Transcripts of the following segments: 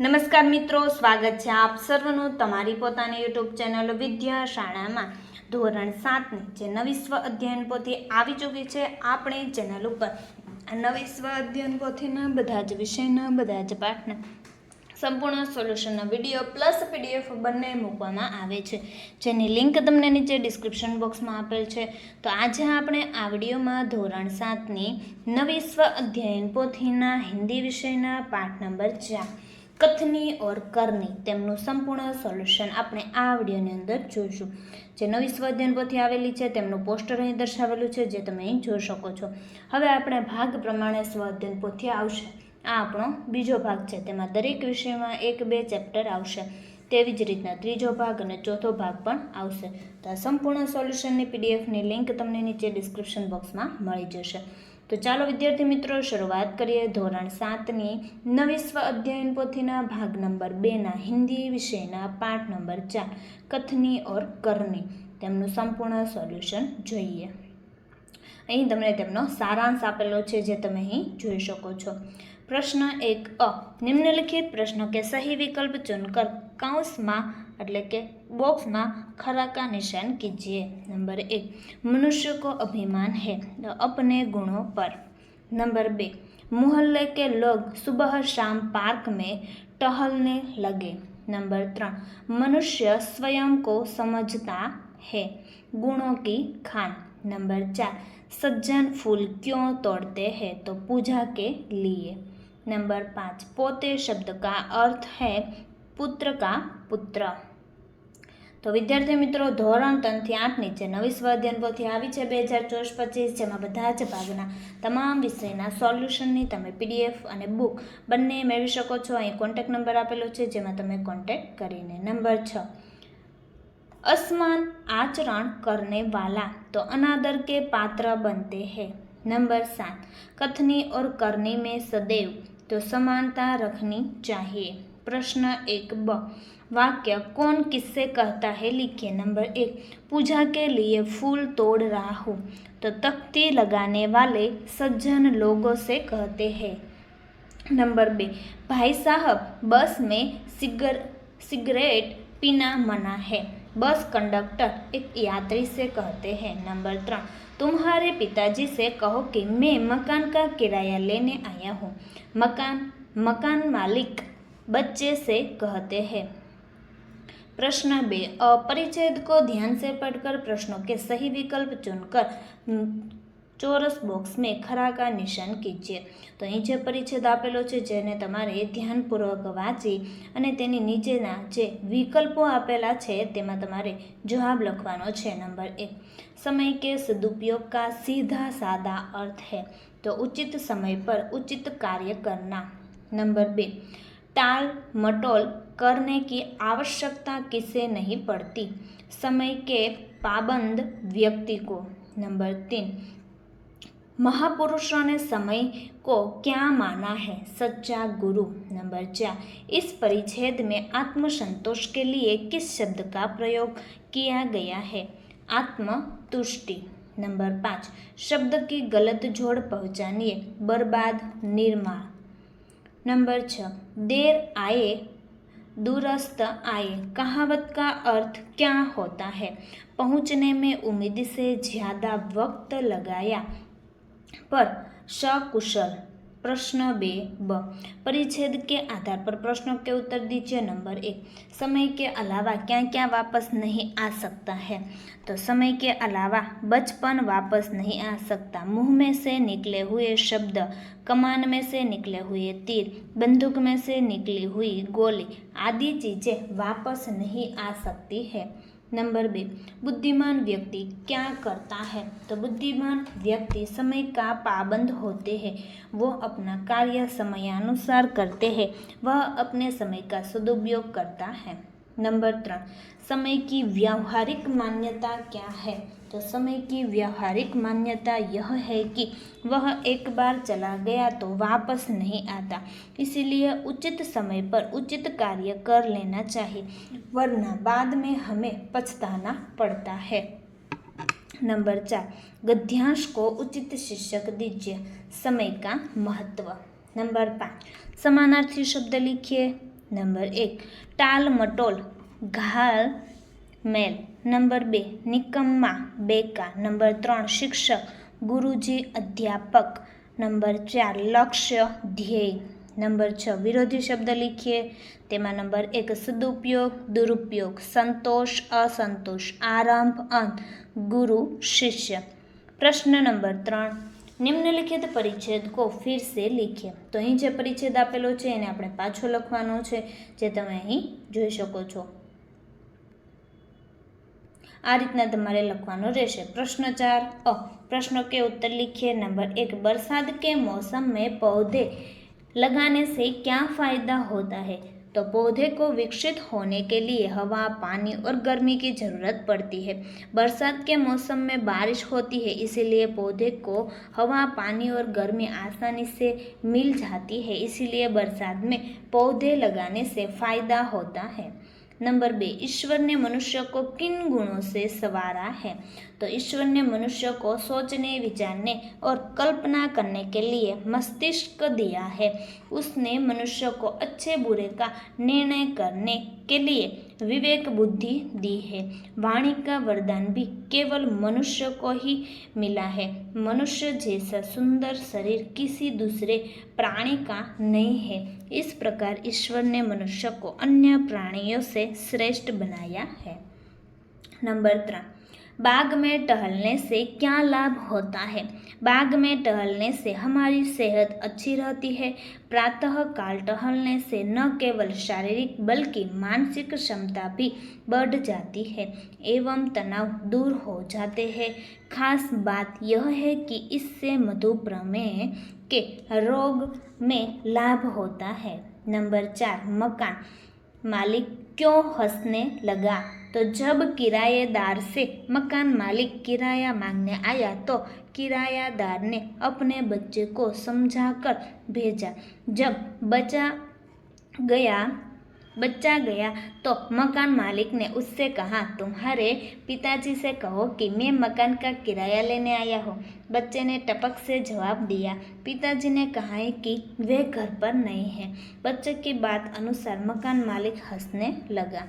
નમસ્કાર મિત્રો, સ્વાગત છે આપ સર્વનું તમારી પોતાની યુટ્યુબ ચેનલ વિદ્યા શાળામાં ધોરણ સાતની જે નવી સ્વ અધ્યયન પોથી આવી ચૂકી છે આપણી ચેનલ ઉપર. નવી સ્વ અધ્યયન પોથીના બધા જ વિષયના, બધા જ પાઠના સંપૂર્ણ સોલ્યુશનનો વીડિયો પ્લસ પીડીએફ બંને મૂકવામાં આવે છે. જેની લિંક તમને નીચે ડિસ્ક્રિપ્શન બોક્સમાં આપેલ છે. તો આજે આપણે આ વિડીયોમાં ધોરણ સાતની નવી સ્વ અધ્યયન પોથીના હિન્દી વિષયના પાઠ નંબર ચાર. કથની ઓર કરની તેમનું સંપૂર્ણ સોલ્યુશન આપણે આ વિડીયોની અંદર જોઈશું. જે નવી સ્વાધ્યાયન પોથી આવેલી છે, તેમનું પોસ્ટર અહીં દર્શાવેલું છે, જે તમે અહીં જોઈ શકો છો. હવે આપણે ભાગ પ્રમાણે સ્વાધ્યાયન પોથી આવશે. આ આપણો બીજો ભાગ છે, તેમાં દરેક વિષયમાં એક બે ચેપ્ટર આવશે. તેવી જ રીતના ત્રીજો ભાગ અને ચોથો ભાગ પણ આવશે. તો આ સંપૂર્ણ સોલ્યુશનની પીડીએફની લિંક તમને નીચે ડિસ્ક્રિપ્શન બોક્સમાં મળી જશે. તો ચાલો વિદ્યાર્થી મિત્રો, શરૂઆત કરીએ ધોરણ સાતની. નવી સ્વ અધ્યયન પોથીના ભાગ નંબર બેના, હિન્દી વિષયના પાઠ નંબર ચાર, કથની ઓર કરની. તેમનું સંપૂર્ણ સોલ્યુશન જોઈએ. અહીં તમને તેમનો સારાંશ આપેલો છે જે તમે અહીં જોઈ શકો છો. પ્રશ્ન એક અ, નિમ્નલિખિત પ્રશ્ન કે સહી વિકલ્પ ચૂનકર કૌંસમાં એટલે કે બોક્સમાં खरा का निशान कीजिए नंबर एक मनुष्य को अभिमान है तो अपने गुणों पर नंबर बे मोहल्ले के लोग सुबह शाम पार्क में टहलने लगे नंबर त्रण मनुष्य स्वयं को समझता है गुणों की खान नंबर चार सज्जन फूल क्यों तोड़ते हैं तो पूजा के लिए नंबर पाँच पोते शब्द का अर्थ है पुत्र का पुत्र તો વિદ્યાર્થી મિત્રો, ધોરણ ત્રણથી આઠ નીચે નવી સ્વાધ્યાન પોથી આવી છે બે હજાર ચોવીસ પચીસ જેમાં બધા જ ભાગના તમામ વિષયના સોલ્યુશનની તમે પીડીએફ અને બુક બંને મેળવી શકો છો. અહીં કોન્ટેક નંબર આપેલો છે, જેમાં તમે કોન્ટેક્ટ કરીને નંબર છ. અસમાન આચરણ કરને વાલા તો અનાદર કે પાત્ર બનતે હે. નંબર સાત. કથની ઓર કરની મેં સદૈવ તો સમાનતા રખની ચાહીએ. પ્રશ્ન એક બ. वाक्य कौन किससे कहता है? लिखिए, नंबर एक, पूजा के लिए फूल तोड़ रहा हूँ। तो तख्ती लगाने वाले सज्जन लोगों से कहते हैं। नंबर बे, भाई साहब, बस में सिगर, सिगरेट पीना मना है। बस कंडक्टर एक यात्री से कहते हैं। नंबर त्रण, तुम्हारे पिताजी से कहो कि मैं मकान का किराया लेने आया हूँ। मकान मकान मालिक बच्चे से कहते हैं। प्रश्न बे अपरिच्छेद को ध्यान से पढ़कर प्रश्नों के सही विकल्प चुनकर ચોરસ બોક્સ મેં ખરા કા નિશાન કીજીએ તો અહીં જે પરિચ્છેદ આપેલો છે જેને તમારે ધ્યાનપૂર્વક વાંચી અને તેની નીચેના જે વિકલ્પો આપેલા છે તેમાં તમારે જવાબ લખવાનો છે નંબર એક समय के सदुपयोग का सीधा साधा अर्थ है तो उचित समय पर उचित कार्य करना नंबर बे टाल मटोल करने की आवश्यकता किसे नहीं पड़ती? समय के पाबंद व्यक्ति को। नंबर तीन, महापुरुषों ने समय को क्या माना है? सच्चा गुरु। नंबर चार, इस परिच्छेद में आत्मसंतोष के लिए किस शब्द का प्रयोग किया गया है? आत्मतुष्टि। नंबर पाँच, शब्द की गलत जोड़ पहचानिए। बर्बाद, निर्माण। नंबर छ, देर आए, दूरस्थ आए। कहावत का अर्थ क्या होता है? पहुँचने में उम्मीद से ज़्यादा वक्त लगाया। पर सकुशल प्रश्न बे ब। परिच्छेद के आधार पर प्रश्नों के उत्तर दीजिए नंबर एक। समय के अलावा क्या क्या वापस नहीं आ सकता है? तो समय के अलावा बचपन वापस नहीं आ सकता। मुँह में से निकले हुए शब्द, कमान में से निकले हुए तीर, बंदूक में से निकली हुई गोली आदि चीज़ें वापस नहीं आ सकती है। नंबर बे, बुद्धिमान व्यक्ति क्या करता है? तो बुद्धिमान व्यक्ति समय का पाबंद होते हैं। वो अपना कार्य समयानुसार करते हैं। वह अपने समय का सदुपयोग करता है। नंबर त्रण, समय की व्यावहारिक मान्यता क्या है? तो समय की व्यवहारिक मान्यता यह है कि वह एक बार चला गया तो वापस नहीं आता। इसलिए उचित समय पर उचित कार्य कर लेना चाहिए, वरना बाद में हमें पछताना पड़ता है। नंबर चार, गद्यांश को उचित शीर्षक दीजिए, समय का महत्व। नंबर पाँच, समानार्थी शब्द लिखिए। नंबर एक टाल मटोल घाल, मेल। નંબર બે, નિકમ્મા બેકા. નંબર ત્રણ, શિક્ષક. ગુરુજી અધ્યાપક. નંબર ચાર, લક્ષ્ય ધ્યેય. નંબર છ, વિરોધી શબ્દ લીખીએ. તેમાં નંબર એક, સદુપયોગ, દુરુપયોગ. સંતોષ, અસંતોષ. આરંભ, અંત. ગુરુ, શિષ્ય. પ્રશ્ન નંબર ત્રણ, નિમ્નલિખિત પરિચ્છેદ કો ફિર સે લીખીએ. તો અહીં જે પરિચ્છેદ આપેલો છે એને આપણે પાછો લખવાનો છે, જે તમે અહીં જોઈ શકો છો. આ રીતના તમારે લખવાનું રહેશે પ્રશ્ન ચાર અ प्रश्नों के उत्तर लिखिए नंबर एक बरसात के मौसम में पौधे लगाने से क्या फ़ायदा होता है तो पौधे को विकसित होने के लिए हवा पानी और गर्मी की ज़रूरत पड़ती है बरसात के मौसम में बारिश होती है इसीलिए पौधे को हवा पानी और गर्मी आसानी से मिल जाती है इसीलिए बरसात में पौधे लगाने से फ़ायदा होता है नंबर बे, ईश्वर ने मनुष्य को किन गुणों से सवारा है? तो ईश्वर ने मनुष्य को सोचने, विचारने और कल्पना करने के लिए मस्तिष्क दिया है। उसने मनुष्य को अच्छे बुरे का निर्णय करने के लिए विवेक बुद्धि दी है। वाणी का वरदान भी केवल मनुष्य को ही मिला है। मनुष्य जैसा सुंदर शरीर किसी दूसरे प्राणी का नहीं है। इस प्रकार ईश्वर ने मनुष्य को अन्य प्राणियों से श्रेष्ठ बनाया है। नंबर तीन बाग में टहलने से क्या लाभ होता है? बाग में टहलने से हमारी सेहत अच्छी रहती है। प्रातः काल टहलने से न केवल शारीरिक बल्कि मानसिक क्षमता भी बढ़ जाती है एवं तनाव दूर हो जाते हैं। खास बात यह है कि इससे मधुप्रमेह के रोग में लाभ होता है। नंबर चार, मकान मालिक क्यों हंसने लगा? तो जब किराएदार से मकान मालिक किराया मांगने आया तो किरायादार ने अपने बच्चे को समझाकर भेजा। जब बचा गया, बच्चा गया तो मकान मालिक ने उससे कहा, तुम्हारे पिताजी से कहो कि मैं मकान का किराया लेने आया हूँ। बच्चे ने टपक से जवाब दिया। पिताजी ने कहा है कि वे घर पर नहीं है। बच्चे की बात अनुसार मकान मालिक हंसने लगा।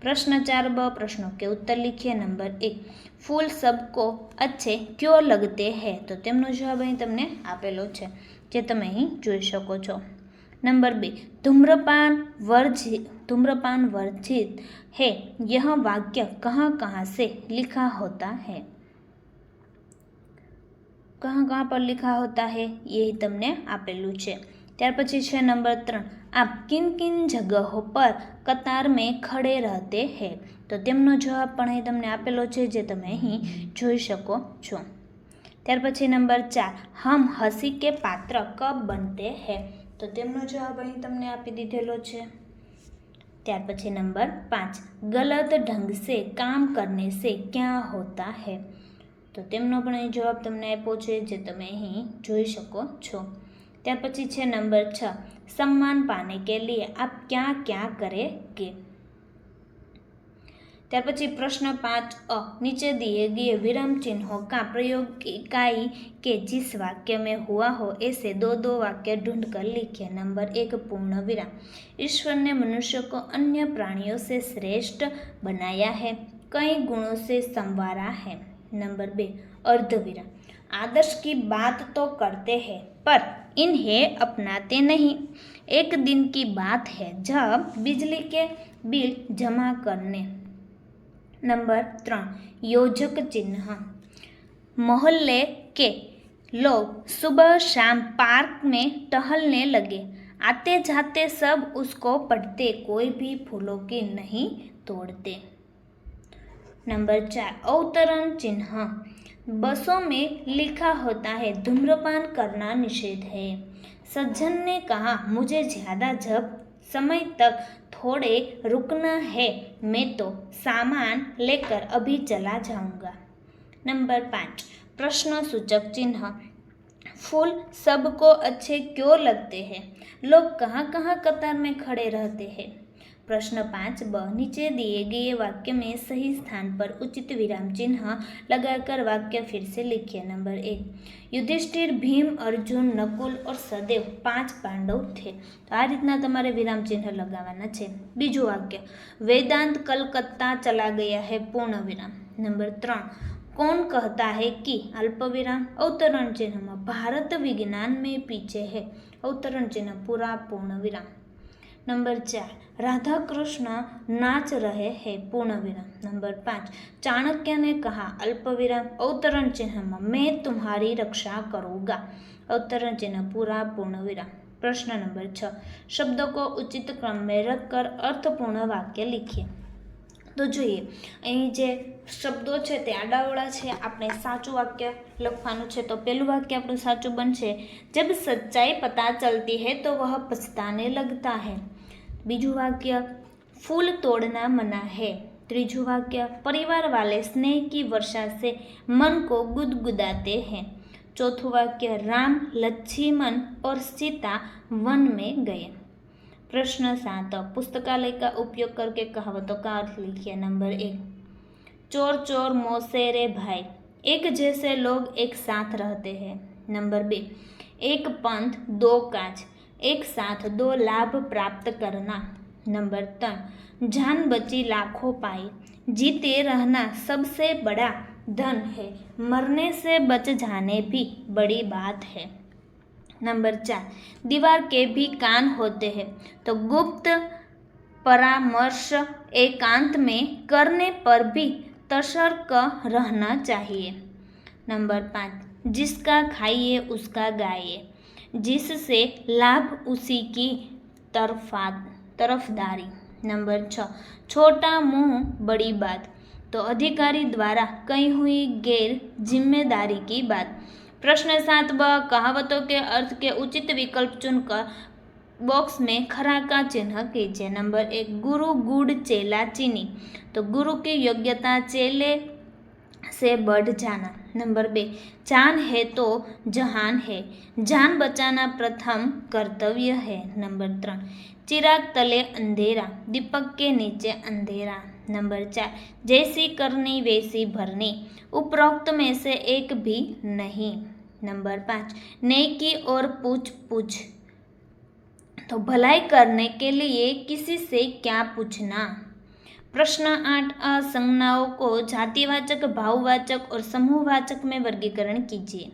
प्रश्न चार ब प्रश्नों के उत्तर लिखिए नंबर एक ફૂલ સબકો અચ્છે ક્યો લગતે હે તો તેમનો જવાબ અહીં તમને આપેલો છે જે તમે અહીં જોઈ શકો છો નંબર બે ધૂમ્રપાન વર્જિત धूम्रपान वर्जित है यह वाक्य कहाँ कहाँ से लिखा होता है कहाँ कहाँ पर लिखा होता है ये તમને આપેલું છે ત્યાર પછી છે નંબર ત્રણ. આપ કિન કિન જગહો પર કતાર મેં ખડે રહેતે હે. તો તેમનો જવાબ પણ અહીં તમને આપેલો છે જે તમે અહીં જોઈ શકો છો. ત્યાર પછી નંબર ચાર. હમ હસી કે પાત્ર કબ બનતે હે? તો તેમનો જવાબ અહીં તમને આપી દીધેલો છે. ત્યાર પછી નંબર પાંચ. ગલત ઢંગ સે કામ કરને સે ક્યાં હોતા હે? તો તેમનો પણ અહીં જવાબ તમને આપ્યો છે જે તમે અહીં જોઈ શકો છો. ત્યાર પછી છે નંબર છ सम्मान पाने के लिए आप क्या क्या करेंगे ત્યાર પછી પ્રશ્ન પાંચ અ नीचे दिए गए विराम चिन्हों का प्रयोग इकाई के जिस वाक्य में हुआ हो ऐसे दो दो वाक्य ढूंढ कर लिखिए नंबर एक पूर्ण विराम ईश्वर ने मनुष्य को अन्य प्राणियों से श्रेष्ठ बनाया है कई गुणों से संवारा है नंबर बे अर्धविराम आदर्श की बात तो करते हैं पर इन्हें अपनाते नहीं। एक दिन की बात है जब बिजली के बिल जमा करने। नंबर त्रण, योजक चिन्ह। मोहल्ले के लोग सुबह शाम पार्क में टहलने लगे। आते जाते सब उसको पढ़ते, कोई भी फूलों की नहीं तोड़ते। नंबर चार, अवतरण चिन्ह। बसों में लिखा होता है, धूम्रपान करना निषेध है। सज्जन ने कहा, मुझे ज़्यादा जब समय तक थोड़े रुकना है, मैं तो सामान लेकर अभी चला जाऊँगा। नंबर पाँच, प्रश्न सूचक चिन्ह। फूल सबको अच्छे क्यों लगते हैं? लोग कहाँ कहाँ कतार में खड़े रहते हैं? प्रश्न पाँच ब नीचे दिए गए वाक्य में सही स्थान पर उचित विराम चिन्ह लगाकर वाक्य फिर से लिखिए नंबर एक યુધિષ્ઠિર ભીમ અર્જુન નકુલ ઓર સદેવ પાંચ પાંડવ થે તો આ રીતના તમારે વિરામ ચિહ્ન લગાવવાના છે બીજું વાક્ય વેદાંત કલકત્તા ચલા ગયા है પૂર્ણ વિરામ નંબર ત્રણ कौन कहता है कि अल्प विराम अवतरण चिन्ह में भारत विज्ञान में पीछे है अवतरण चिन्ह पूरा पूर्ण विराम नंबर चार राधा कृष्ण नाच रहे हैं पूर्ण विराम नंबर पाँच चाणक्य ने कहा अल्प विराम अवतरण चिन्ह में मैं तुम्हारी रक्षा करूँगा अवतरण चिन्ह पूरा पूर्ण विराम प्रश्न नंबर छः शब्दों को उचित क्रम में रखकर अर्थपूर्ण वाक्य लिखिए તો જોઈએ અહીં જે શબ્દો છે તે આડાવડા છે આપણે સાચું વાક્ય લખવાનું છે તો પહેલું વાક્ય આપણું સાચું બનશે જબ સચ્ચાઈ પતા ચલતી है तो वह पछताने लगता है બીજું વાક્ય फूल तोड़ना मना है ત્રીજું વાક્ય परिवार वाले स्नेह की वर्षा से मन को गुदगुदाते हैं चौथું वाक्य राम लक्ष्मण और सीता वन में गए प्रश्न सात पुस्तकालय का उपयोग करके कहावतों का अर्थ लिखिए। नंबर एक, चोर चोर मोसेरे भाई। एक जैसे लोग एक साथ रहते हैं। नंबर बे, एक पंथ, दो काज एक साथ दो लाभ प्राप्त करना। नंबर तीन, जान बची लाखों पाई। जीते रहना सबसे बड़ा धन है। मरने से बच जाने भी बड़ी बात है। नंबर चार, दीवार के भी कान होते हैं। तो गुप्त परामर्श एकांत में करने पर भी तसर्क रहना चाहिए। नंबर पाँच, जिसका खाइए उसका गाइए। जिससे लाभ उसी की तरफा, तरफदारी। नंबर छ, छोटा मुँह बड़ी बात। तो अधिकारी द्वारा कही हुई गैर ज़िम्मेदारी की बात। प्रश्न सात ब, कहावतों के अर्थ के उचित विकल्प चुनकर बॉक्स में खरा का चिन्ह कीजिए। नंबर एक, गुरु गुड़ चेला चीनी। तो गुरु की योग्यता चेले से बढ़ जाना। नंबर बे, जान है तो जहान है। जान बचाना प्रथम कर्तव्य है। नंबर तीन चिराग तले अंधेरा, दीपक के नीचे अंधेरा। नंबर चार, जैसी करनी वैसी भरनी, उपरोक्त में से एक भी नहीं। नंबर पाँच, नेकी और पूछ पूछ। तो भलाई करने के लिए किसी से क्या पूछना? प्रश्न आठ, असंज्ञाओं को जातिवाचक, भाववाचक और समूहवाचक में वर्गीकरण कीजिए।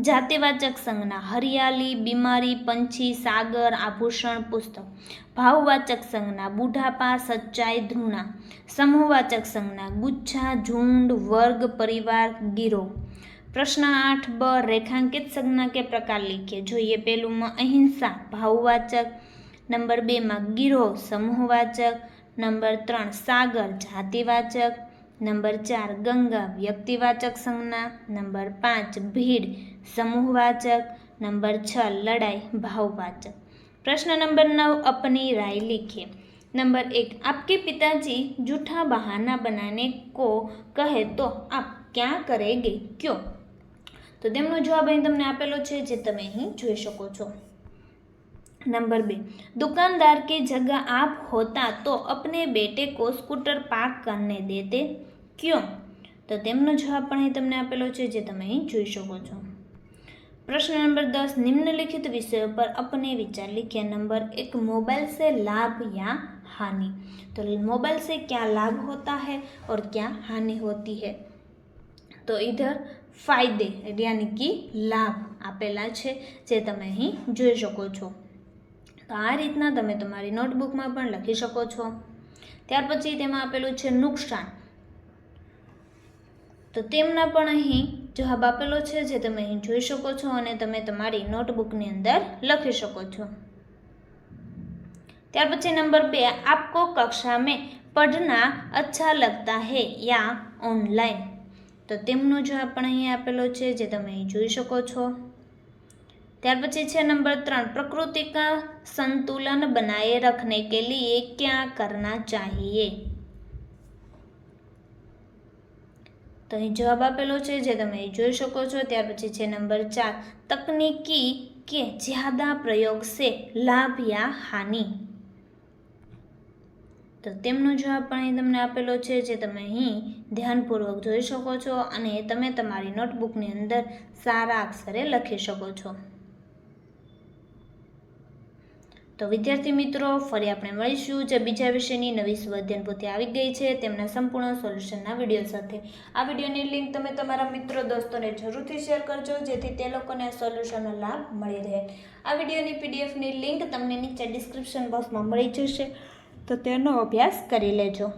જાતિવાચક સંજ્ઞા હરિયાળી બીમારી, પંછી, સાગર, આભૂષણ, પુસ્તક. ભાવવાચક સંજ્ઞા, બુઢાપા, સચ્ચાઈ, ધૃણા. સમૂહવાચક સંજ્ઞા, ગુચ્છા, ઝુંડ, વર્ગ, પરિવાર, ગીરો. પ્રશ્ન આઠ, બ, રેખાંકિત સંજ્ઞા કે પ્રકાર લીખીએ જોઈએ પહેલુંમાં અહિંસા. ભાવવાચક. નંબર બેમાં ગીરોહ સમૂહવાચક. નંબર ત્રણ, સાગર, જાતિવાચક. નંબર ચાર, ગંગા, વ્યક્તિવાચક સંજ્ઞા. નંબર પાંચ, ભીડ. સમૂહવાચક, નંબર છ, લડાઈ, ભાવવાચક. પ્રશ્ન નંબર નવ, અપની રાય લીખીએ નંબર એક, આપકે પિતાજી જૂઠા બહાના બનાને કો કહે તો આપ ક્યાં કરેગે, ક્યો? તો તેમનો જવાબ અહીં તમને આપેલો છે, જે તમે અહીં જોઈ શકો છો. નંબર બે, દુકાનદાર કે જગા આપ હોતા તો અપને બેટે કો સ્કૂટર પાર્ક દે દેતે, ક્યો? તો તેમનો જવાબ પણ અહીં તમને આપેલો છે, જે તમે અહીં જોઈ શકો છો. प्रश्न नंबर दस निम्नलिखित विषयों पर अपने विचार लिखिए नंबर एक मोबाइल से लाभ या हानि तो मोबाइल से क्या लाभ होता है और क्या हानि होती है तो इधर ફાયદે યાની કે લાભ આપેલા છે જે તમે અહીં જોઈ શકો છો તો આ રીતના તમે તમારી નોટબુકમાં પણ લખી શકો છો ત્યાર પછી તેમાં આપેલું છે નુકસાન તો તેમના પણ અહીં जवाब आपेलो जो तब अई सको ते नोटबुक अंदर लखी सको त्यार पी नंबर बे आपको कक्षा में पढ़ना अच्छा लगता है या ऑनलाइन तो तमन जवाब अँ आप जी सको त्यार पी नंबर तर प्रकृति का संतुलन बनाए रखने के लिए क्या करना चाहिए તો અહીં જવાબ આપેલો છે, જે તમે જોઈ શકો છો. ત્યાર પછી છે નંબર ચાર, તકનીકી કે જ્યાદા પ્રયોગ સે લાભ યા હાનિ? તો તેમનો જવાબ પણ અહીં તમને આપેલો છે, જે તમે અહીં ધ્યાનપૂર્વક જોઈ શકો છો અને તમે તમારી નોટબુકની અંદર સારા અક્ષરે લખી શકો છો. તો વિદ્યાર્થી મિત્રો, ફરી આપણે મળીશું જે બીજા વિષયની નવી સ્વાધ્યાયન પોતે આવી ગઈ છે તેમના સંપૂર્ણ સોલ્યુશનના વીડિયો સાથે. આ વિડીયોની લિંક તમે તમારા મિત્રો દોસ્તોને જરૂરથી શેર કરજો, જેથી તે લોકોને સોલ્યુશનનો લાભ મળી રહે. આ વિડીયોની પીડીએફની લિંક તમને નીચે ડિસ્ક્રિપ્શન બોક્સમાં મળી જશે, તો તેનો અભ્યાસ કરી લેજો.